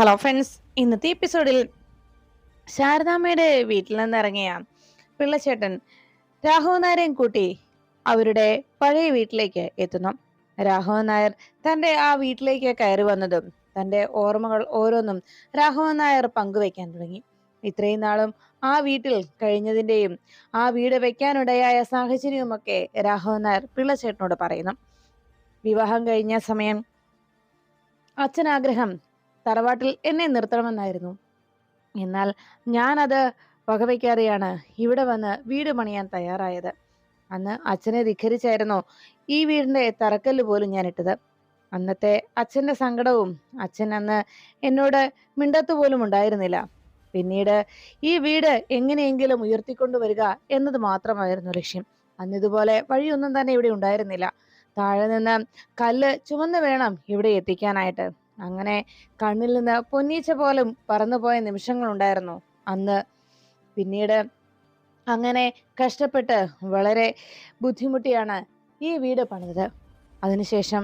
Hello friends ഇന്നത്തെ എപ്പിസോഡിൽ ശാരദാമ്മയുടെ വീട്ടിൽ നിന്നിറങ്ങിയ പിള്ളച്ചേട്ടൻ രാഘവൻ നായരെയും കൂട്ടി അവരുടെ പഴയ വീട്ടിലേക്ക് എത്തുന്നു. രാഘവ നായർ തന്റെ ആ വീട്ടിലേക്ക് കയറി വന്നതും തന്റെ ഓർമ്മകൾ ഓരോന്നും രാഘവ നായർ പങ്കുവെക്കാൻ തുടങ്ങി. ഇത്രയും നാളും ആ വീട്ടിൽ കഴിഞ്ഞതിന്റെയും ആ വീട് വെക്കാനിടയായ സാഹചര്യവുമൊക്കെ രാഘവ നായർ പിള്ളച്ചേട്ടനോട് പറയുന്നു. വിവാഹം കഴിഞ്ഞ സമയം അച്ഛനാഗ്രഹം തറവാട്ടിൽ എന്നെ നിർത്തണമെന്നായിരുന്നു. എന്നാൽ ഞാനത് വകവയ്ക്കാതെയാണ് ഇവിടെ വന്ന് വീട് പണിയാൻ തയ്യാറായത്. അന്ന് അച്ഛനെ ധിഖരിച്ചായിരുന്നു ഈ വീടിന്റെ തറക്കല്ല് പോലും ഞാൻ ഇട്ടത്. അന്നത്തെ അച്ഛന്റെ സങ്കടവും അച്ഛൻ അന്ന് എന്നോട് മിണ്ടത്തു പോലും ഉണ്ടായിരുന്നില്ല. പിന്നീട് ഈ വീട് എങ്ങനെയെങ്കിലും ഉയർത്തിക്കൊണ്ടുവരിക എന്നത് മാത്രമായിരുന്നു ലക്ഷ്യം. അന്ന് ഇതുപോലെ വഴിയൊന്നും തന്നെ ഇവിടെ ഉണ്ടായിരുന്നില്ല. താഴെ നിന്ന് കല്ല് ചുമന്ന് വേണം ഇവിടെ എത്തിക്കാനായിട്ട്. അങ്ങനെ കണ്ണിൽ നിന്ന് പൊന്നീച്ച പോലും പറന്നുപോയ നിമിഷങ്ങളുണ്ടായിരുന്നു. അന്ന് പിന്നീട് അങ്ങനെ കഷ്ടപ്പെട്ട് വളരെ ബുദ്ധിമുട്ടിയാണ് ഈ വീട് പണിതത്. അതിനുശേഷം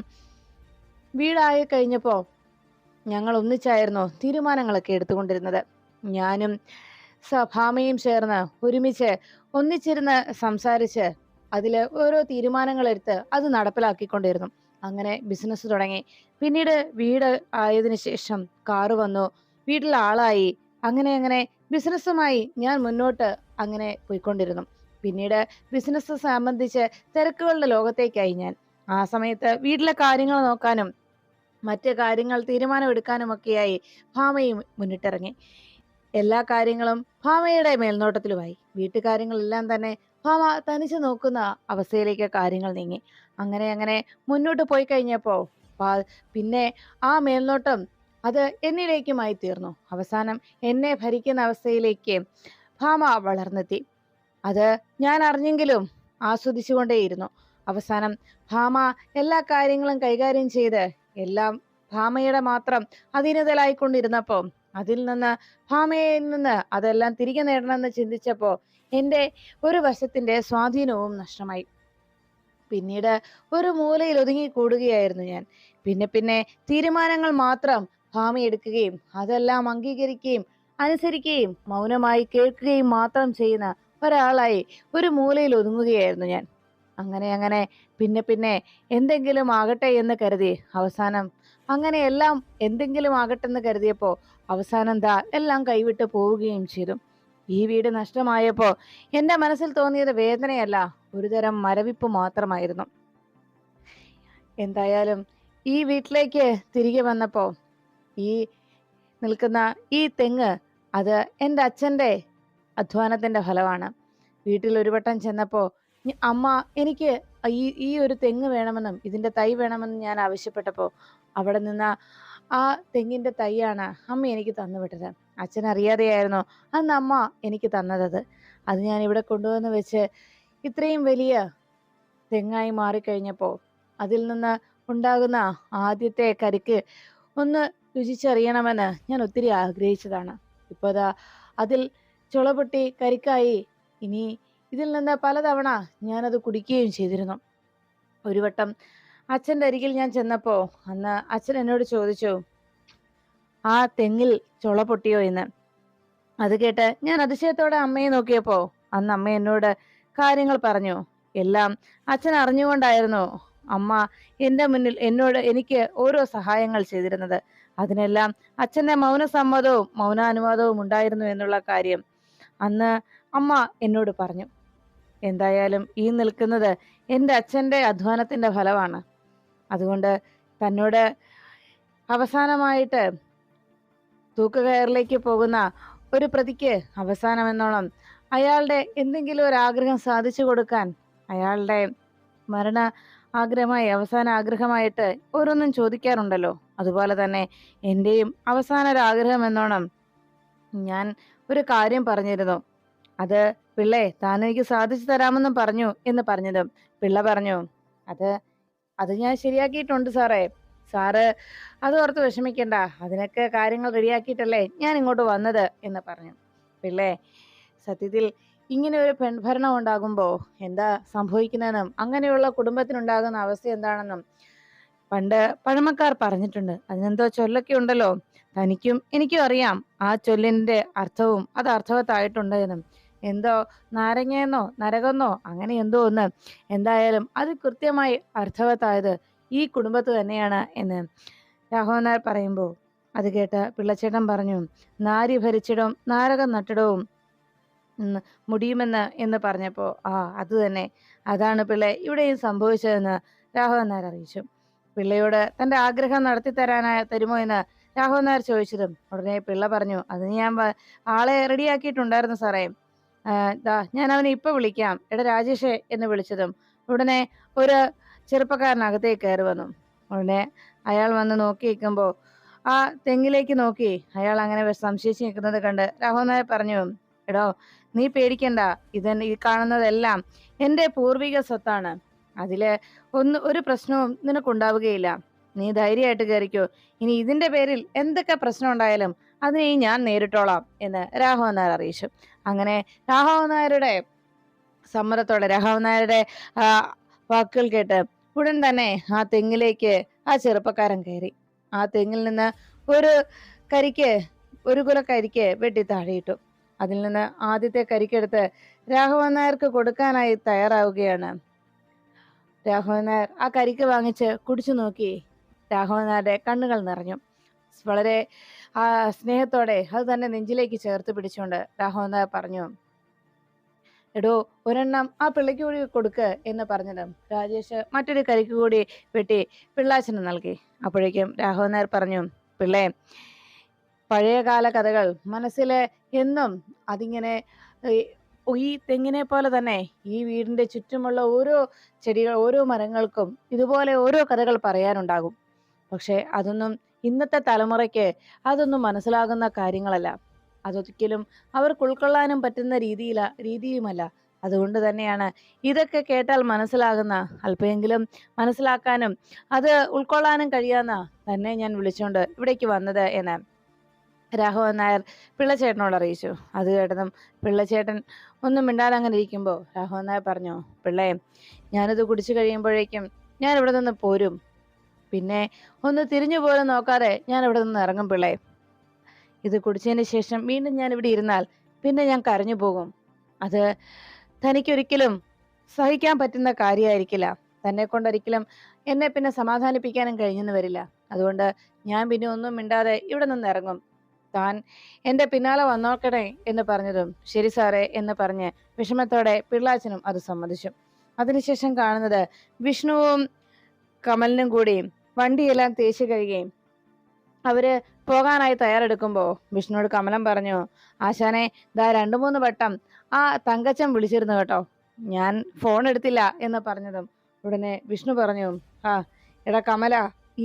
വീടായി കഴിഞ്ഞപ്പോൾ ഞങ്ങൾ ഒന്നിച്ചായിരുന്നു തീരുമാനങ്ങളൊക്കെ എടുത്തുകൊണ്ടിരുന്നത്. ഞാനും സഭാമയും ചേർന്ന് ഒരുമിച്ച് ഒന്നിച്ചിരുന്ന് സംസാരിച്ച് അതിൽ ഓരോ തീരുമാനങ്ങളെടുത്ത് അത് നടപ്പിലാക്കിക്കൊണ്ടിരുന്നു. അങ്ങനെ ബിസിനസ് തുടങ്ങി. പിന്നീട് വീട് ആയതിനു ശേഷം കാറ് വന്നു. വീട്ടിൽ ആളായി. അങ്ങനെ അങ്ങനെ ബിസിനസ്സുമായി ഞാൻ മുന്നോട്ട് അങ്ങനെ പോയിക്കൊണ്ടിരുന്നു. പിന്നീട് ബിസിനസ് സംബന്ധിച്ച് തിരക്കുകളുടെ ലോകത്തേക്കായി ഞാൻ. ആ സമയത്ത് വീട്ടിലെ കാര്യങ്ങൾ നോക്കാനും മറ്റ് കാര്യങ്ങൾ തീരുമാനമെടുക്കാനും ഒക്കെയായി ഭാമയും മുന്നിട്ടിറങ്ങി. എല്ലാ കാര്യങ്ങളും ഭാമയുടെ മേൽനോട്ടത്തിലുമായി. വീട്ടുകാര്യങ്ങളെല്ലാം തന്നെ ഭാമ തനിച്ച് നോക്കുന്ന അവസ്ഥയിലേക്ക് കാര്യങ്ങൾ നീങ്ങി. അങ്ങനെ അങ്ങനെ മുന്നോട്ട് പോയി കഴിഞ്ഞപ്പോൾ പിന്നെ ആ മേൽനോട്ടം അത് എന്നിലേക്കുമായി തീർന്നു. അവസാനം എന്നെ ഭരിക്കുന്ന അവസ്ഥയിലേക്ക് ഭാമ വളർന്നെത്തി. അത് ഞാൻ അറിഞ്ഞെങ്കിലും ആസ്വദിച്ചുകൊണ്ടേയിരുന്നു. അവസാനം ഭാമ എല്ലാ കാര്യങ്ങളും കൈകാര്യം ചെയ്ത് എല്ലാം ഭാമയുടെ മാത്രം അധീനതയിലായിക്കൊണ്ടിരുന്നപ്പോൾ അതിൽ നിന്ന് ഭാമയിൽ നിന്ന് അതെല്ലാം തിരികെ നേടണമെന്ന് ചിന്തിച്ചപ്പോൾ എന്റെ ഒരു വശത്തിന്റെ സ്വാധീനവും നഷ്ടമായി. പിന്നീട് ഒരു മൂലയിൽ ഒതുങ്ങി കൂടുകയായിരുന്നു ഞാൻ. പിന്നെ പിന്നെ തീരുമാനങ്ങൾ മാത്രം ഭാമി എടുക്കുകയും അതെല്ലാം അംഗീകരിക്കുകയും അനുസരിക്കുകയും മൗനമായി കേൾക്കുകയും മാത്രം ചെയ്യുന്ന ഒരാളായി ഒരു മൂലയിൽ ഒതുങ്ങുകയായിരുന്നു ഞാൻ. അങ്ങനെ അങ്ങനെ പിന്നെ പിന്നെ എന്തെങ്കിലും ആകട്ടെ എന്ന് കരുതി അവസാനം അങ്ങനെ എല്ലാം എന്തെങ്കിലും ആകട്ടെ എന്ന് കരുതിയപ്പോൾ അവസാനം ദാ എല്ലാം കൈവിട്ട് പോവുകയും ചെയ്തു. ഈ വീട് നഷ്ടമായപ്പോൾ എന്റെ മനസ്സിൽ തോന്നിയത് വേദനയല്ല ഒരുതരം മരവിപ്പ് മാത്രമായിരുന്നു. എന്തായാലും ഈ വീട്ടിലേക്ക് തിരികെ വന്നപ്പോൾ ഈ നിൽക്കുന്ന ഈ തെങ്ങ് അത് എന്റെ അച്ഛന്റെ അധ്വാനത്തിന്റെ ഫലമാണ്. വീട്ടിൽ ഒരു വട്ടം ചെന്നപ്പോൾ അമ്മ എനിക്ക് ഈ ഈ ഒരു തെങ്ങ് വേണമെന്നും ഇതിന്റെ തൈ വേണമെന്നും ഞാൻ ആവശ്യപ്പെട്ടപ്പോൾ അവിടെ നിന്ന് ആ തെങ്ങിന്റെ തൈയാണ് അമ്മ എനിക്ക് തന്നുവിട്ടത് അച്ഛൻ അറിയാതെയായിരുന്നു അന്ന് അമ്മ എനിക്ക് തന്നതത്? അത് ഞാൻ ഇവിടെ കൊണ്ടുവന്ന് വെച്ച് ഇത്രയും വലിയ തെങ്ങായി മാറിക്കഴിഞ്ഞപ്പോൾ അതിൽ നിന്ന് ഉണ്ടാകുന്ന ആദ്യത്തെ കരിക്ക് ഒന്ന് രുചിച്ചറിയണമെന്ന് ഞാൻ ഒത്തിരി ആഗ്രഹിച്ചതാണ്. ഇപ്പോൾ അതാ അതിൽ ചുളപൊട്ടി കരിക്കായി. ഇനി ഇതിൽ നിന്ന് പലതവണ ഞാനത് കുടിക്കുകയും ചെയ്തിരുന്നു. ഒരു വട്ടം അച്ഛന്റെ അരികിൽ ഞാൻ ചെന്നപ്പോൾ അന്ന് അച്ഛൻ എന്നോട് ചോദിച്ചു ആ തെങ്ങിൽ ചുള പൊട്ടിയോ എന്ന്. അത് കേട്ട് ഞാൻ അതിശയത്തോടെ അമ്മയെ നോക്കിയപ്പോ അന്ന് അമ്മ എന്നോട് കാര്യങ്ങൾ പറഞ്ഞു. എല്ലാം അച്ഛൻ അറിഞ്ഞുകൊണ്ടായിരുന്നു അമ്മ എന്റെ മുന്നിൽ എന്നോട് എനിക്ക് ഓരോ സഹായങ്ങൾ ചെയ്തിരുന്നത്. അതിനെല്ലാം അച്ഛന്റെ മൗനസമ്മതവും മൗനാനുവാദവും ഉണ്ടായിരുന്നു എന്നുള്ള കാര്യം അന്ന് അമ്മ എന്നോട് പറഞ്ഞു. എന്തായാലും ഈ നിൽക്കുന്നത് എന്റെ അച്ഛന്റെ അധ്വാനത്തിന്റെ ഫലമാണ്. അതുകൊണ്ട് തന്നോട് അവസാനമായിട്ട് തൂക്കുകയറിലേക്ക് പോകുന്ന ഒരു പ്രതിക്ക് അവസാനമെന്നോണം. അയാളുടെ എന്തെങ്കിലും ഒരു ആഗ്രഹം സാധിച്ചു കൊടുക്കാൻ അയാളുടെ മരണ ആഗ്രഹമായി അവസാന ആഗ്രഹമായിട്ട് ഓരോന്നും ചോദിക്കാറുണ്ടല്ലോ. അതുപോലെ തന്നെ എന്റെയും അവസാന ഒരു ആഗ്രഹം എന്നോണം ഞാൻ ഒരു കാര്യം പറഞ്ഞിരുന്നു. അത് പിള്ളെ താൻ എനിക്ക് സാധിച്ചു തരാമെന്നും പറഞ്ഞു എന്ന് പറഞ്ഞതും പിള്ള പറഞ്ഞു. അത് അത് ഞാൻ ശരിയാക്കിയിട്ടുണ്ട് സാറേ. സാറ് അത് ഓർത്ത് വിഷമിക്കണ്ട. അതിനൊക്കെ കാര്യങ്ങൾ റെഡിയാക്കിയിട്ടല്ലേ ഞാൻ ഇങ്ങോട്ട് വന്നത് എന്ന് പറഞ്ഞു. പിള്ളേ സത്യത്തിൽ ഇങ്ങനെ ഒരു പെൺഭരണം ഉണ്ടാകുമ്പോൾ എന്താ സംഭവിക്കുന്നതെന്നും അങ്ങനെയുള്ള കുടുംബത്തിനുണ്ടാകുന്ന അവസ്ഥ എന്താണെന്നും പണ്ട് പഴമക്കാർ പറഞ്ഞിട്ടുണ്ട്. അതിനെന്തോ ചൊല്ലൊക്കെ ഉണ്ടല്ലോ. തനിക്കും എനിക്കും അറിയാം ആ ചൊല്ലിന്റെ അർത്ഥവും അത് അർത്ഥവത്തായിട്ടുണ്ട് എന്നും. എന്തോ നാരങ്ങയെന്നോ നരകമെന്നോ അങ്ങനെ എന്തോ ഒന്ന്. എന്തായാലും അത് കൃത്യമായി അർത്ഥവത്തായത് ഈ കുടുംബത്ത് തന്നെയാണ് എന്ന് രാഘവനാർ പറയുമ്പോൾ അത് കേട്ട് പിള്ളച്ചേട്ടൻ പറഞ്ഞു നാരി ഭരിച്ചിടവും നാരകം നട്ടിടവും മുടിയുമെന്ന് എന്ന് പറഞ്ഞപ്പോൾ ആ അത് തന്നെ. അതാണ് പിള്ളെ ഇവിടെയും സംഭവിച്ചതെന്ന് രാഘവൻ നായർ അറിയിച്ചു. പിള്ളയോട് തന്റെ ആഗ്രഹം നടത്തി തരാനായ തരുമോ എന്ന് രാഘവൻ നായർ ചോദിച്ചതും ഉടനെ പിള്ള പറഞ്ഞു അതിന് ഞാൻ ആളെ റെഡിയാക്കിയിട്ടുണ്ടായിരുന്നു സാറേ. ഞാൻ അവനെ ഇപ്പൊ വിളിക്കാം. എടാ രാജേഷേ എന്ന് വിളിച്ചതും ഉടനെ ഒരു ചെറുപ്പക്കാരനകത്തേക്ക് കയറി വന്നു. ഉടനെ അയാൾ വന്ന് നോക്കി നിൽക്കുമ്പോൾ ആ തെങ്ങിലേക്ക് നോക്കി. അയാൾ അങ്ങനെ സംശയിച്ച് നിൽക്കുന്നത് കണ്ട് രാഹുൽ നായർ പറഞ്ഞു എടോ നീ പേടിക്കണ്ട. ഇതൻ ഈ കാണുന്നതെല്ലാം എന്റെ പൂർവിക സ്വത്താണ്. അതിൽ ഒന്ന് ഒരു പ്രശ്നവും നിനക്കുണ്ടാവുകയില്ല. നീ ധൈര്യമായിട്ട് കയറിക്കോ. ഇനി ഇതിന്റെ പേരിൽ എന്തൊക്കെ പ്രശ്നം ഉണ്ടായാലും അതിനെ ഞാൻ നേരിട്ടോളാം എന്ന് രാഘവൻ നായർ അറിയിച്ചു. അങ്ങനെ രാഘവൻ നായരുടെ സമ്മതത്തോടെ രാഘവൻ നായരുടെ വാക്കുകൾ കേട്ട് ഉടൻ തന്നെ ആ തെങ്ങിലേക്ക് ആ ചെറുപ്പക്കാരൻ കയറി. ആ തെങ്ങിൽ നിന്ന് ഒരു കരിക്ക് ഒരു കുല കരിക്ക് വെട്ടി താഴെയിട്ടു. അതിൽ നിന്ന് ആദ്യത്തെ കരിക്കെടുത്ത് രാഘവൻ നായർക്ക് കൊടുക്കാനായി തയ്യാറാവുകയാണ്. രാഘവൻ നായർ ആ കരിക്ക് വാങ്ങിച്ച് കുടിച്ചു നോക്കി. രാഘവൻ നായരുടെ കണ്ണുകൾ നിറഞ്ഞു. വളരെ ആ സ്നേഹത്തോടെ അത് തന്നെ നെഞ്ചിലേക്ക് ചേർത്ത് പിടിച്ചുകൊണ്ട് രാഘവൻ നായർ പറഞ്ഞു എടോ ഒരെണ്ണം ആ പിള്ളയ്ക്ക് കൂടി കൊടുക്ക് എന്ന് പറഞ്ഞതും. രാജേഷ് മറ്റൊരു കരിക്ക് കൂടി വെട്ടി പിള്ളാച്ചന് നൽകി. അപ്പോഴേക്കും രാഘവൻ നായർ പറഞ്ഞു പിള്ളേ പഴയകാല കഥകൾ മനസ്സിലെ എന്നും അതിങ്ങനെ ഈ തെങ്ങിനെ പോലെ തന്നെ ഈ വീടിന്റെ ചുറ്റുമുള്ള ഓരോ ചെടികൾ ഓരോ മരങ്ങൾക്കും ഇതുപോലെ ഓരോ കഥകൾ പറയാനുണ്ടാകും. പക്ഷെ അതൊന്നും ഇന്നത്തെ തലമുറയ്ക്ക് അതൊന്നും മനസ്സിലാകുന്ന കാര്യങ്ങളല്ല. അതൊരിക്കലും അവർക്ക് ഉൾക്കൊള്ളാനും പറ്റുന്ന രീതിയില രീതിയുമല്ല. അതുകൊണ്ട് തന്നെയാണ് ഇതൊക്കെ കേട്ടാൽ മനസ്സിലാകുന്ന അല്പമെങ്കിലും മനസ്സിലാക്കാനും അത് ഉൾക്കൊള്ളാനും കഴിയാന്ന തന്നെ ഞാൻ വിളിച്ചുകൊണ്ട് ഇവിടേക്ക് വന്നത് എന്ന് രാഘവൻ നായർ പിള്ളച്ചേട്ടനോട് അറിയിച്ചു. അത് കേട്ടതും പിള്ളച്ചേട്ടൻ ഒന്നും മിണ്ടാതെ അങ്ങനെ ഇരിക്കുമ്പോൾ രാഘവൻ നായർ പറഞ്ഞു പിള്ളേ ഞാനിത് കുടിച്ചു കഴിയുമ്പോഴേക്കും ഞാൻ ഇവിടെ നിന്ന് പോരും. പിന്നെ ഒന്ന് തിരിഞ്ഞു പോലും നോക്കാതെ ഞാൻ ഇവിടെ നിന്ന് ഇറങ്ങും പിള്ളേ. ഇത് കുടിച്ചതിന് ശേഷം വീണ്ടും ഞാൻ ഇവിടെ ഇരുന്നാൽ പിന്നെ ഞാൻ കരഞ്ഞു പോകും. അത് തനിക്കൊരിക്കലും സഹിക്കാൻ പറ്റുന്ന കാര്യമായിരിക്കില്ല തന്നെ കൊണ്ടൊരിക്കലും എന്നെ പിന്നെ സമാധാനിപ്പിക്കാനും കഴിഞ്ഞെന്ന് വരില്ല. അതുകൊണ്ട് ഞാൻ പിന്നെ ഒന്നും മിണ്ടാതെ ഇവിടെ നിന്ന് ഇറങ്ങും. താൻ എന്റെ പിന്നാലെ വന്നോക്കണേ എന്ന് പറഞ്ഞതും ശരി സാറേ എന്ന് പറഞ്ഞ് വിഷമത്തോടെ പിള്ളാച്ചനും അത് സമ്മതിച്ചു. അതിനുശേഷം കാണുന്നത് വിഷ്ണുവും കമലിനും കൂടി വണ്ടിയെല്ലാം തേച്ച് കഴുകുകയും അവർ പോകാനായി തയ്യാറെടുക്കുമ്പോൾ വിഷ്ണുവോട് കമലം പറഞ്ഞു ആശാനെ ദാ രണ്ടു മൂന്ന് വട്ടം ആ തങ്കച്ചൻ വിളിച്ചിരുന്നു കേട്ടോ. ഞാൻ ഫോൺ എടുത്തില്ല എന്ന് പറഞ്ഞതും ഉടനെ വിഷ്ണു പറഞ്ഞു ആ എടാ കമല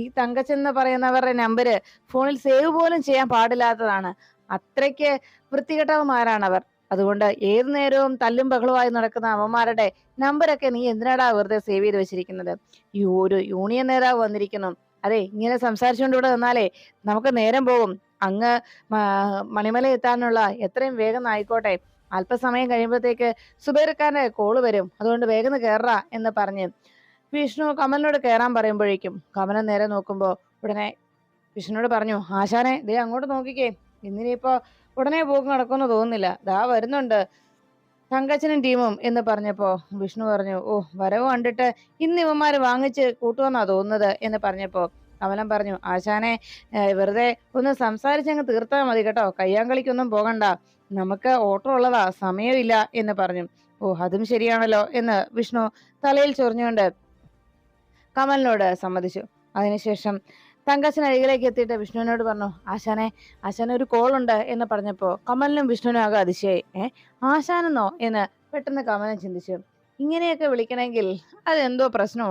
ഈ തങ്കച്ചൻ എന്ന് പറയുന്നവരുടെ നമ്പര് ഫോണിൽ സേവ് പോലും ചെയ്യാൻ പാടില്ലാത്തതാണ്. അത്രയ്ക്ക് വൃത്തികെട്ടവന്മാരാണ് അവർ അതുകൊണ്ട് ഏതു നേരവും തല്ലും ബഹളുമായി നടക്കുന്ന അവന്മാരുടെ നമ്പരൊക്കെ നീ എന്തിനാടാ വെറുതെ സേവ് ചെയ്ത് വെച്ചിരിക്കുന്നത്? ഈ ഒരു യൂണിയൻ നേതാവ് വന്നിരിക്കുന്നു. അതെ ഇങ്ങനെ സംസാരിച്ചുകൊണ്ട് ഇവിടെ നിന്നാലേ നമുക്ക് നേരം പോകും. അങ്ങ് മണിമല എത്താനുള്ള എത്രയും വേഗം ആയിക്കോട്ടെ. അല്പസമയം കഴിയുമ്പോഴത്തേക്ക് സുബേർക്കാരന്റെ കോൾ വരും. അതുകൊണ്ട് വേഗം കയറ എന്ന് പറഞ്ഞ് വിഷ്ണു കമലിനോട് കയറാൻ പറയുമ്പോഴേക്കും കമലൻ നേരെ നോക്കുമ്പോൾ ഉടനെ വിഷ്ണുനോട് പറഞ്ഞു ആശാനെ ദേ അങ്ങോട്ട് നോക്കിക്കേ. ഇന്നിനിപ്പോൾ ഉടനെ പോക്ക് നടക്കുമെന്ന് തോന്നുന്നില്ല. ദാ വരുന്നുണ്ട്. തങ്കച്ചനും ടീമും എന്ന് പറഞ്ഞപ്പോ വിഷ്ണു പറഞ്ഞു ഓ വരവ് കണ്ടിട്ട് ഇന്ന് ഇവന്മാര് വാങ്ങിച്ച് കൂട്ടുമെന്നാ തോന്നുന്നത് എന്ന് പറഞ്ഞപ്പോ കമലൻ പറഞ്ഞു ആശാനെ വെറുതെ ഒന്ന് സംസാരിച്ചങ്ങ് തീർത്താൽ മതി കേട്ടോ കയ്യാങ്കളിക്കൊന്നും പോകണ്ട നമുക്ക് ഓട്ടോ ഉള്ളതാ സമയമില്ല എന്ന് പറഞ്ഞു. ഓ അതും ശരിയാണല്ലോ എന്ന് വിഷ്ണു തലയിൽ ചൊറിഞ്ഞുകൊണ്ട് കമലിനോട് സമ്മതിച്ചു. അതിനുശേഷം തങ്കച്ചൻ അരികിലേക്ക് എത്തിയിട്ട് വിഷ്ണുവിനോട് പറഞ്ഞു ആശാനെ ആശാനെ ഒരു കോൾ ഉണ്ട് എന്ന് പറഞ്ഞപ്പോ കമലിനും വിഷ്ണുവിനും ആകെ അതിശയായി. ഏ ആശാനെന്നോ? എന്ന് പെട്ടെന്ന് കമലൻ ചിന്തിച്ചു. ഇങ്ങനെയൊക്കെ വിളിക്കണമെങ്കിൽ അതെന്തോ പ്രശ്നം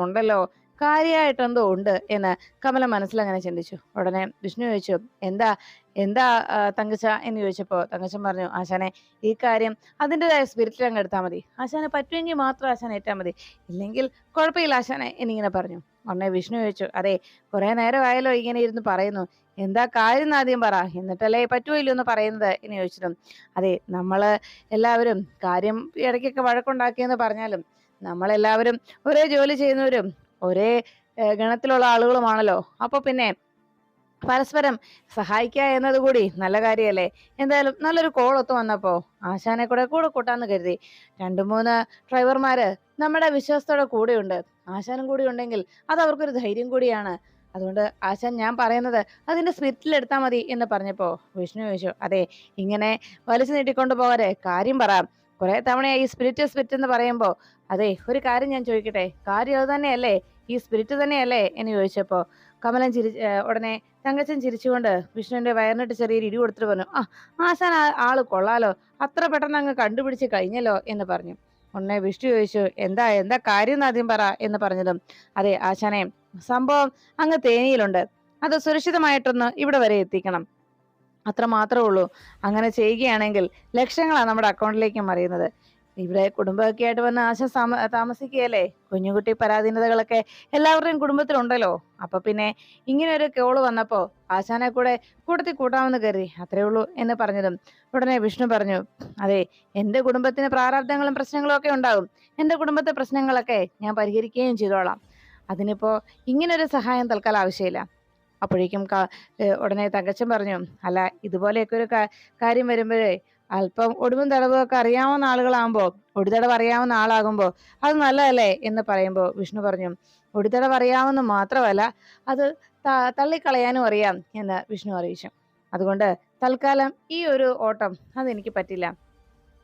കാര്യമായിട്ട് എന്തോ ഉണ്ട് എന്ന് കമല മനസ്സിലങ്ങനെ ചിന്തിച്ചു. ഉടനെ വിഷ്ണു ചോദിച്ചു എന്താ എന്താ തങ്കച്ച? എന്ന് ചോദിച്ചപ്പോ തങ്കച്ചൻ പറഞ്ഞു ആശാനെ ഈ കാര്യം അതിന്റെതായ സ്പിരിറ്റിൽ അങ്ങ് എടുത്താൽ മതി. ആശാനെ പറ്റുമെങ്കിൽ മാത്രം ആശാൻ ഏറ്റാൽ മതി. ഇല്ലെങ്കിൽ കുഴപ്പമില്ല ആശാനെ എന്നിങ്ങനെ പറഞ്ഞു. ഉടനെ വിഷ്ണു ചോദിച്ചു അതെ കുറെ നേരമായല്ലോ ഇങ്ങനെ ഇരുന്ന് പറയുന്നു. എന്താ കാര്യം എന്ന് ആദ്യം പറ. എന്നിട്ടല്ലേ പറ്റുമല്ലോ എന്ന് പറയുന്നത്? എന്ന് ചോദിച്ചിട്ടും അതെ നമ്മൾ എല്ലാവരും കാര്യം ഇടയ്ക്കൊക്കെ വഴക്കുണ്ടാക്കിയെന്ന് പറഞ്ഞാലും നമ്മളെല്ലാവരും ഒരേ ജോലി ചെയ്യുന്നവരും ഒരേ ഗണത്തിലുള്ള ആളുകളുമാണല്ലോ. അപ്പൊ പിന്നെ പരസ്പരം സഹായിക്കുക എന്നതുകൂടി നല്ല കാര്യമല്ലേ എന്തായാലും നല്ലൊരു കോൾ ഒത്തു വന്നപ്പോ ആശാനെ കൂടെ കൂടെ കൂട്ടാന്ന് കരുതി. രണ്ടു മൂന്ന് ഡ്രൈവർമാര് നമ്മുടെ വിശ്വാസത്തോടെ കൂടെയുണ്ട്. ആശാനും കൂടി ഉണ്ടെങ്കിൽ അത് അവർക്കൊരു ധൈര്യം കൂടിയാണ്. അതുകൊണ്ട് ആശാൻ ഞാൻ പറയുന്നത് അതിന്റെ സ്പിരിറ്റിൽ എടുത്താൽ മതി എന്ന് പറഞ്ഞപ്പോ വിഷ്ണു ചോദിച്ചു അതെ ഇങ്ങനെ വലിച്ചു നീട്ടിക്കൊണ്ടു പോകാതെ കാര്യം പറ. കുറെ ഈ സ്പിരിറ്റ് സ്പിരിറ്റ് എന്ന് പറയുമ്പോ അതെ ഒരു കാര്യം ഞാൻ ചോദിക്കട്ടെ? കാര്യം അത് തന്നെയല്ലേ? ഈ സ്പിരിറ്റ് തന്നെയല്ലേ? എന്ന് ചോദിച്ചപ്പോ കമലൻ ചിരി ഉടനെ തങ്കച്ചൻ ചിരിച്ചുകൊണ്ട് വിഷ്ണുവിന്റെ വയറിനിട്ട് ചെറിയൊരു ഇടി കൊടുത്തിട്ട് പറഞ്ഞു ആ ആശാൻ ആൾ കൊള്ളാലോ. അത്ര പെട്ടെന്ന് അങ്ങ് കണ്ടുപിടിച്ച് കഴിഞ്ഞല്ലോ എന്ന് പറഞ്ഞു. ഉടനെ വിഷ്ണു ചോദിച്ചു എന്താ എന്താ കാര്യം എന്ന് ആദ്യം പറ എന്ന് പറഞ്ഞതും. അതെ ആശാനെ സംഭവം അങ്ങ് തേനിയിലുണ്ട്. അത് സുരക്ഷിതമായിട്ടൊന്ന് ഇവിടെ വരെ എത്തിക്കണം. അത്ര മാത്രമേ ഉള്ളൂ. അങ്ങനെ ചെയ്യുകയാണെങ്കിൽ ലക്ഷങ്ങളാണ് നമ്മുടെ അക്കൗണ്ടിലേക്ക് മറിയുന്നത്. ഇവിടെ കുടുംബമൊക്കെ ആയിട്ട് വന്ന് ആശ താമ താമസിക്കുകയല്ലേ? കുഞ്ഞുകുട്ടി പരാധീനതകളൊക്കെ എല്ലാവരുടെയും കുടുംബത്തിലുണ്ടല്ലോ. അപ്പൊ പിന്നെ ഇങ്ങനെ ഒരു കോൾ വന്നപ്പോ ആശാനെ കൂടെ കൂട്ടത്തിൽ കൂട്ടാമെന്ന് കരുതി. അത്രേ ഉള്ളൂ എന്ന് പറഞ്ഞതും. ഉടനെ വിഷ്ണു പറഞ്ഞു അതെ എന്റെ കുടുംബത്തിന് പ്രാരാബ്ദങ്ങളും പ്രശ്നങ്ങളും ഒക്കെ ഉണ്ടാകും. എന്റെ കുടുംബത്തെ പ്രശ്നങ്ങളൊക്കെ ഞാൻ പരിഹരിക്കുകയും ചെയ്തോളാം. അതിനിപ്പോ ഇങ്ങനൊരു സഹായം തൽക്കാലം ആവശ്യമില്ല. അപ്പോഴേക്കും ഉടനെ തങ്കച്ചൻ പറഞ്ഞു അല്ല ഇതുപോലെയൊക്കെ ഒരു കാര്യം വരുമ്പോഴേ അല്പം ഒടുവും തടവും ഒക്കെ അറിയാവുന്ന ആളുകളാകുമ്പോൾ ഒടിതടവ് അറിയാവുന്ന ആളാകുമ്പോൾ അത് നല്ലതല്ലേ എന്ന് പറയുമ്പോൾ വിഷ്ണു പറഞ്ഞു. ഒടിതടവ് അറിയാവുന്ന മാത്രമല്ല അത് തള്ളിക്കളയാനും അറിയാം എന്ന് വിഷ്ണു അറിയിച്ചു. അതുകൊണ്ട് തൽക്കാലം ഈ ഒരു ഓട്ടം അതെനിക്ക് പറ്റില്ല.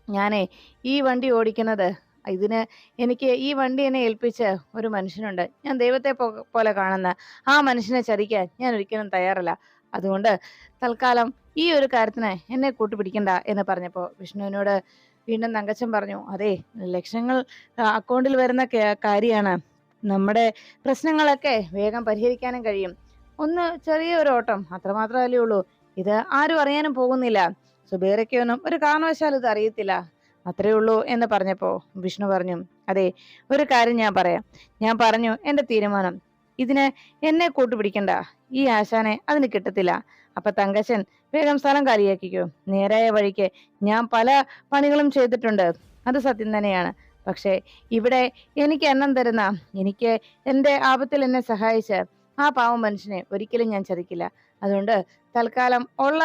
ഞാനേ ഈ വണ്ടി ഓടിക്കുന്നത് ഇതിന് എനിക്ക് ഈ വണ്ടി എന്നെ ഏൽപ്പിച്ച ഒരു മനുഷ്യനുണ്ട്. ഞാൻ ദൈവത്തെ പോലെ കാണുന്ന ആ മനുഷ്യനെ ചതിക്കാൻ ഞാൻ ഒരിക്കലും തയ്യാറല്ല. അതുകൊണ്ട് തൽക്കാലം ഈ ഒരു കാര്യത്തിന് എന്നെ കൂട്ടുപിടിക്കണ്ട എന്ന് പറഞ്ഞപ്പോൾ വിഷ്ണുവിനോട് വീണ്ടും തങ്കച്ചൻ പറഞ്ഞു അതെ ലക്ഷങ്ങൾ അക്കൗണ്ടിൽ വരുന്ന കാര്യമാണ്. നമ്മുടെ പ്രശ്നങ്ങളൊക്കെ വേഗം പരിഹരിക്കാനും കഴിയും. ഒന്ന് ചെറിയ ഒരു ഓട്ടം അത്രമാത്രമല്ലേ ഉള്ളൂ. ഇത് ആരും അറിയാനും പോകുന്നില്ല. സുബേറയ്ക്കൊന്നും ഒരു കാരണവശാലും ഇത് അറിയത്തില്ല. അത്രേ ഉള്ളൂ എന്ന് പറഞ്ഞപ്പോ വിഷ്ണു പറഞ്ഞു അതെ ഒരു കാര്യം ഞാൻ പറയാം. ഞാൻ പറഞ്ഞു എന്റെ തീരുമാനം ഇതിന് എന്നെ കൂട്ടുപിടിക്കണ്ട. ഈ ആശാനെ അതിന് കിട്ടത്തില്ല. അപ്പൊ തങ്കശൻ വേഗം സ്ഥലം കാലിയാക്കിക്കോ. നേരായ വഴിക്ക് ഞാൻ പല പണികളും ചെയ്തിട്ടുണ്ട്. അത് സത്യം തന്നെയാണ്. പക്ഷേ ഇവിടെ എനിക്ക് എണ്ണം തരുന്ന എനിക്ക് എന്റെ ആപത്തിൽ എന്നെ സഹായിച്ച ആ പാവം മനുഷ്യനെ ഒരിക്കലും ഞാൻ ചതിക്കില്ല. അതുകൊണ്ട് തൽക്കാലം ഉള്ള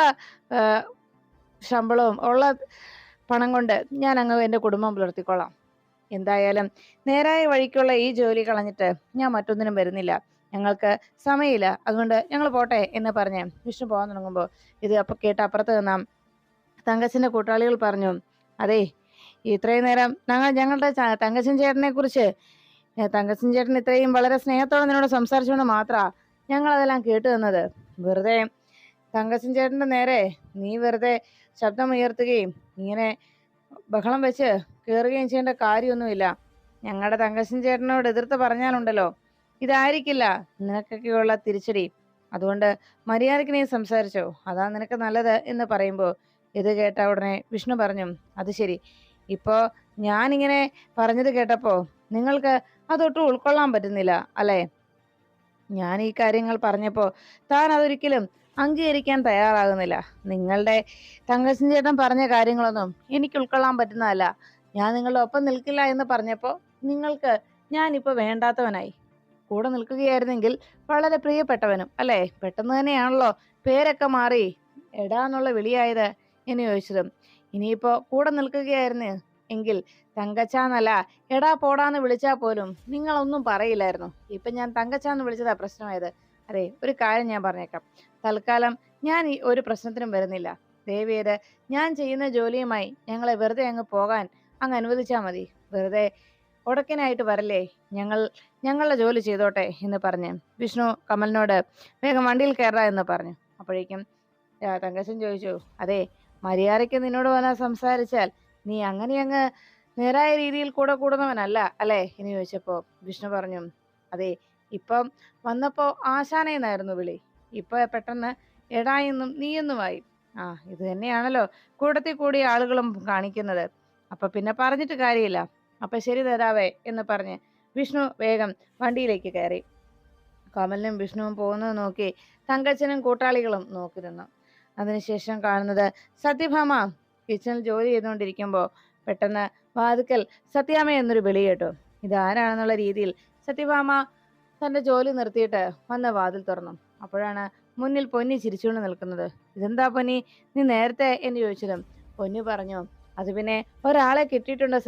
ശമ്പളവും ഉള്ള പണം കൊണ്ട് ഞാൻ അങ്ങ് എന്റെ കുടുംബം പുലർത്തിക്കൊള്ളാം എന്തായാലും നേരായ വഴിക്കുള്ള ഈ ജോലി കളഞ്ഞിട്ട് ഞാൻ മറ്റൊന്നിനും വരുന്നില്ല. ഞങ്ങൾക്ക് സമയമില്ല. അതുകൊണ്ട് ഞങ്ങൾ പോട്ടെ എന്ന് പറഞ്ഞ് വിഷ്ണു പോകാൻ തുടങ്ങുമ്പോൾ ഇത് അപ്പൊ കേട്ട് അപ്പുറത്ത് നിന്നാം തങ്കച്ചന്റെ കൂട്ടാളികൾ പറഞ്ഞു അതെ ഇത്രയും നേരം ഞങ്ങൾ ഞങ്ങളുടെ തങ്കച്ചൻ ചേട്ടനെ കുറിച്ച് തങ്കച്ചൻ ചേട്ടൻ ഇത്രയും വളരെ സ്നേഹത്തോടെ നിന്നോട് സംസാരിച്ചുകൊണ്ട് മാത്രമാ ഞങ്ങൾ അതെല്ലാം കേട്ടു തന്നത്. വെറുതെ തങ്കച്ചൻ ചേട്ടന്റെ നേരെ നീ വെറുതെ ശബ്ദം ഉയർത്തുകയും ഇങ്ങനെ ബഹളം വെച്ച് കയറുകയും ചെയ്യേണ്ട കാര്യമൊന്നുമില്ല. ഞങ്ങളുടെ തങ്കശൻ ചേട്ടനോട് എതിർത്ത് പറഞ്ഞാലുണ്ടല്ലോ. ഇതായിരിക്കില്ല നിനക്കൊക്കെയുള്ള തിരിച്ചടി. അതുകൊണ്ട് മര്യാദയ്ക്ക് നീ സംസാരിച്ചോ. അതാ നിനക്ക് നല്ലത് എന്ന് പറയുമ്പോൾ ഇത് കേട്ട ഉടനെ വിഷ്ണു പറഞ്ഞു അത് ശരി. ഇപ്പോൾ ഞാനിങ്ങനെ പറഞ്ഞത് കേട്ടപ്പോൾ നിങ്ങൾക്ക് അതൊട്ടും ഉൾക്കൊള്ളാൻ പറ്റുന്നില്ല അല്ലേ? ഞാൻ ഈ കാര്യങ്ങൾ പറഞ്ഞപ്പോൾ താൻ അതൊരിക്കലും അംഗീകരിക്കാൻ തയ്യാറാകുന്നില്ല. നിങ്ങളുടെ തങ്കച്ചൻ ചേട്ടൻ പറഞ്ഞ കാര്യങ്ങളൊന്നും എനിക്ക് ഉൾക്കൊള്ളാൻ പറ്റുന്നതല്ല. ഞാൻ നിങ്ങളുടെ ഒപ്പം നിൽക്കില്ല എന്ന് പറഞ്ഞപ്പോൾ നിങ്ങൾക്ക് ഞാനിപ്പോൾ വേണ്ടാത്തവനായി. കൂടെ നിൽക്കുകയായിരുന്നെങ്കിൽ വളരെ പ്രിയപ്പെട്ടവനും അല്ലേ? പെട്ടെന്ന് തന്നെയാണല്ലോ പേരൊക്കെ മാറി. എടാ എന്നുള്ള വിളിയായത് എന്ന് ചോദിച്ചതും. ഇനിയിപ്പോൾ കൂടെ നിൽക്കുകയായിരുന്നു എങ്കിൽ തങ്കച്ചാന്നല്ല എടാ പോടാന്ന് വിളിച്ചാൽ പോലും നിങ്ങളൊന്നും പറയില്ലായിരുന്നു. ഇപ്പം ഞാൻ തങ്കച്ചാന്ന് വിളിച്ചതാ പ്രശ്നമായത്. അതെ ഒരു കാര്യം ഞാൻ പറഞ്ഞേക്കാം. തൽക്കാലം ഞാൻ ഈ ഒരു പ്രശ്നത്തിനും വരുന്നില്ല. ദേവിയത് ഞാൻ ചെയ്യുന്ന ജോലിയുമായി ഞങ്ങളെ വെറുതെ അങ്ങ് പോകാൻ അങ്ങ് അനുവദിച്ചാൽ മതി. വെറുതെ ഉടക്കനായിട്ട് വരല്ലേ? ഞങ്ങൾ ഞങ്ങളുടെ ജോലി ചെയ്തോട്ടെ എന്ന് പറഞ്ഞ് വിഷ്ണു കമലിനോട് വേഗം വണ്ടിയിൽ കയറാ എന്ന് പറഞ്ഞു. അപ്പോഴേക്കും തങ്കശൻ ചോദിച്ചു അതെ മര്യാദയ്ക്ക് നിന്നോട് വന്നാൽ സംസാരിച്ചാൽ നീ അങ്ങനെ അങ്ങ് നേരായ രീതിയിൽ കൂടെ കൂടുന്നവനല്ല അല്ലേ? എന്ന് ചോദിച്ചപ്പോൾ വിഷ്ണു പറഞ്ഞു അതെ ഇപ്പം വന്നപ്പോൾ ആശാനേന്നായിരുന്നു വിളി. ഇപ്പൊ പെട്ടെന്ന് എടായെന്നും നീയെന്നുമായി ആ ഇത് തന്നെയാണല്ലോ കൂടത്തിൽ കൂടിയ ആളുകളും കാണിക്കുന്നത്. അപ്പൊ പിന്നെ പറഞ്ഞിട്ട് കാര്യമില്ല. അപ്പൊ ശരി തരാവേ എന്ന് പറഞ്ഞ് വിഷ്ണു വേഗം വണ്ടിയിലേക്ക് കയറി. കമലിനും വിഷ്ണുവും പോകുന്നത് നോക്കി തങ്കച്ചനും കൂട്ടാളികളും നോക്കി നിന്നു. അതിനുശേഷം കാണുന്നത് സത്യഭാമ കിച്ചണിൽ ജോലി ചെയ്തുകൊണ്ടിരിക്കുമ്പോൾ പെട്ടെന്ന് വാതുക്കൽ സത്യാമ എന്നൊരു വിളി കേട്ടു. ഇതാരാണെന്നുള്ള രീതിയിൽ സത്യഭാമ തന്റെ ജോലി നിർത്തിയിട്ട് വന്ന വാതിൽ തുറന്നു. അപ്പോഴാണ് മുന്നിൽ പൊന്നി ചിരിച്ചുകൊണ്ട് നിൽക്കുന്നത്. ഇതെന്താ പൊന്നി? നീ നേരത്തെ എന്ന് ചോദിച്ചതും പൊന്നു പറഞ്ഞു അത് പിന്നെ ഒരാളെ കിട്ടിയിട്ടുണ്ട്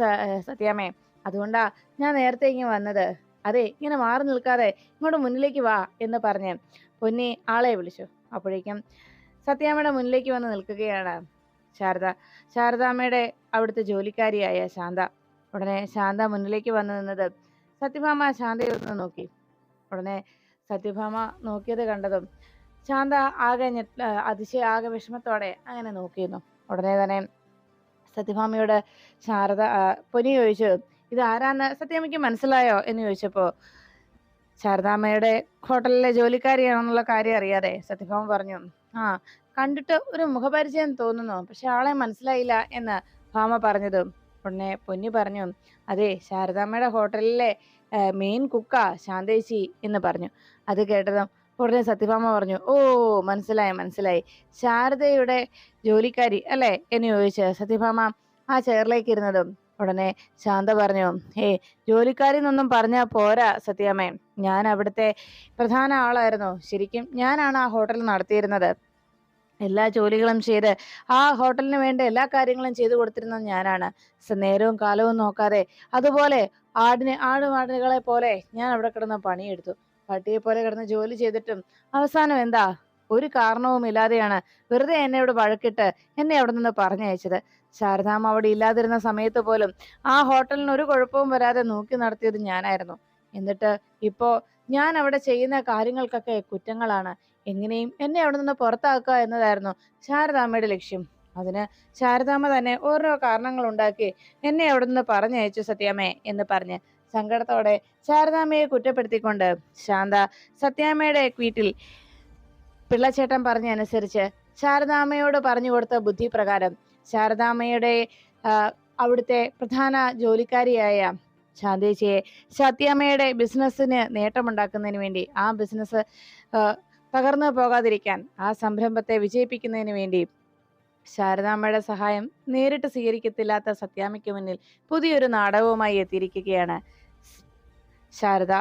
സത്യാമേ അതുകൊണ്ടാ ഞാൻ നേരത്തെ ഇങ്ങനെ വന്നത്. അതെ ഇങ്ങനെ മാറി നിൽക്കാതെ ഇങ്ങോട്ട് മുന്നിലേക്ക് വാ എന്ന് പറഞ്ഞ് പൊന്നി ആളെ വിളിച്ചു. അപ്പോഴേക്കും സത്യാമ്മയുടെ മുന്നിലേക്ക് വന്ന് നിൽക്കുകയാണ് ശാരദ. ശാരദാമ്മയുടെ അവിടുത്തെ ജോലിക്കാരിയായ ശാന്ത. ഉടനെ ശാന്ത മുന്നിലേക്ക് വന്നു നിന്നത് സത്യഭാമ ശാന്തയെ ഒന്ന് നോക്കി. ഉടനെ സത്യഭാമ നോക്കിയത് കണ്ടതും ശാന്ത ആകെ അതിശയ ആകെ വിഷമത്തോടെ അങ്ങനെ നോക്കിയിരുന്നു. ഉടനെ തന്നെ സത്യഭാമയോട് ശാരദ പൊനി ചോദിച്ചു ഇത് ആരാന്ന് സത്യഭാമയ്ക്ക് മനസ്സിലായോ? എന്ന് ചോദിച്ചപ്പോ ശാരദാമ്മയുടെ ഹോട്ടലിലെ ജോലിക്കാരിയാണെന്നുള്ള കാര്യം അറിയാതെ സത്യഭാമ പറഞ്ഞു ആ കണ്ടിട്ട് ഒരു മുഖപരിചയം തോന്നുന്നു പക്ഷെ ആളെ മനസ്സിലായില്ല എന്ന് ഭാമ പറഞ്ഞതും ഉടനെ പൊന്നി പറഞ്ഞു അതെ ശാരദാമ്മയുടെ ഹോട്ടലിലെ മെയിൻ കുക്കാ ശാന്തേച്ചി എന്ന് പറഞ്ഞു. അത് കേട്ടതും ഉടനെ സത്യഭാമ പറഞ്ഞു ഓ മനസ്സിലായി മനസ്സിലായി. ശാരദയുടെ ജോലിക്കാരി അല്ലേ? എന്ന് ചോദിച്ച് സത്യഭാമ ആ ചെയറിലേക്ക് ഇരുന്നതും ഉടനെ ശാന്ത പറഞ്ഞു ഏ ജോലിക്കാരി എന്നൊന്നും പറഞ്ഞാൽ പോരാ സത്യാമ്മേ. ഞാൻ അവിടുത്തെ പ്രധാന ആളായിരുന്നു. ശരിക്കും ഞാനാണ് ആ ഹോട്ടൽ നടത്തിയിരുന്നത്. എല്ലാ ജോലികളും ചെയ്ത് ആ ഹോട്ടലിന് വേണ്ട എല്ലാ കാര്യങ്ങളും ചെയ്തു കൊടുത്തിരുന്നത് ഞാനാണ്. നേരവും കാലവും നോക്കാതെ അതുപോലെ ആടിനെ ആടുമാടുകളെ പോലെ ഞാൻ അവിടെ കിടന്ന് പണിയെടുത്തു. പട്ടിയെ പോലെ കിടന്ന് ജോലി ചെയ്തിട്ടും അവസാനം എന്താ? ഒരു കാരണവും ഇല്ലാതെയാണ് വെറുതെ എന്നെ ഇവിടെ വഴക്കിട്ട് എന്നെ അവിടെ നിന്ന് പറഞ്ഞയച്ചത്. ശാരദാമ്മ അവിടെ ഇല്ലാതിരുന്ന സമയത്ത് പോലും ആ ഹോട്ടലിന് ഒരു കുഴപ്പവും വരാതെ നോക്കി നടത്തിയത് ഞാനായിരുന്നു. എന്നിട്ട് ഇപ്പോ ഞാൻ അവിടെ ചെയ്യുന്ന കാര്യങ്ങൾക്കൊക്കെ കുറ്റങ്ങളാണ്. എങ്ങനെയും എന്നെ അവിടെ നിന്ന് പുറത്താക്കുക എന്നതായിരുന്നു ശാരദാമ്മയുടെ ലക്ഷ്യം. അതിന് ശാരദാമ്മ തന്നെ ഓരോ കാരണങ്ങൾ ഉണ്ടാക്കി എന്നെ അവിടെ നിന്ന് പറഞ്ഞയച്ചു സത്യാമ്മേ എന്ന് പറഞ്ഞ് സങ്കടത്തോടെ ശാരദാമ്മയെ കുറ്റപ്പെടുത്തിക്കൊണ്ട് ശാന്ത സത്യാമ്മയുടെ വീട്ടിൽ പിള്ളച്ചേട്ടൻ പറഞ്ഞനുസരിച്ച് ശാരദാമ്മയോട് പറഞ്ഞു കൊടുത്ത ബുദ്ധി പ്രകാരം ശാരദാമ്മയുടെ അവിടുത്തെ പ്രധാന ജോലിക്കാരിയായ ശാന്തേച്ചിയെ സത്യാമ്മയുടെ ബിസിനസ്സിന് നേട്ടമുണ്ടാക്കുന്നതിന് വേണ്ടി ആ ബിസിനസ് തകർന്നു പോകാതിരിക്കാൻ ആ സംരംഭത്തെ വിജയിപ്പിക്കുന്നതിന് വേണ്ടി ശാരദാമ്മയുടെ സഹായം നേരിട്ട് സ്വീകരിക്കത്തില്ലാത്ത സത്യാമയ്ക്ക് മുന്നിൽ പുതിയൊരു നാടകവുമായി എത്തിയിരിക്കുകയാണ്. ശാരദ